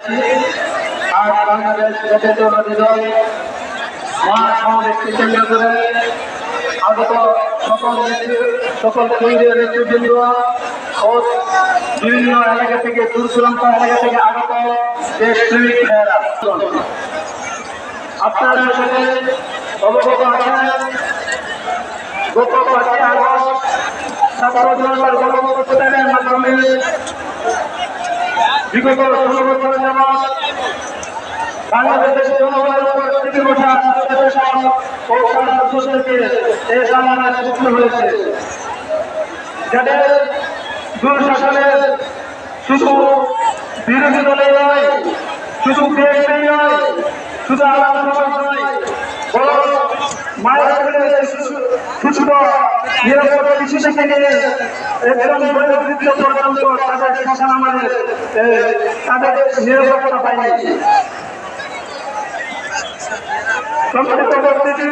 আর বাংলাদেশ কেন্দ্র করে আগত সকল সকল কেন্দ্রীয় নেতৃবৃন্দ ও বিভিন্ন এলাকা থেকে দূর দূরান্ত এলাকা থেকে আগত আপনারা অবগত আছেন গত পাঁচই আগস্ট জনতার মাধ্যমে বিগত ষোলো বাংলাদেশের জনগণের উপর থেকে ওঠা ও শাসকদেরকে এই জামানায় সুস্থ হয়েছে। যাদের দুঃশাসনের শুধু বিরোধী দলে নয় শুধু বিএনপি নয় শুধু আলাদা নয়, বরং মায়ের সুস্থ নিরাপদ শিশু থেকে একদম আমাদের তাদের নিরাপত্তা পায়নি সম্মানিত উপস্থিতি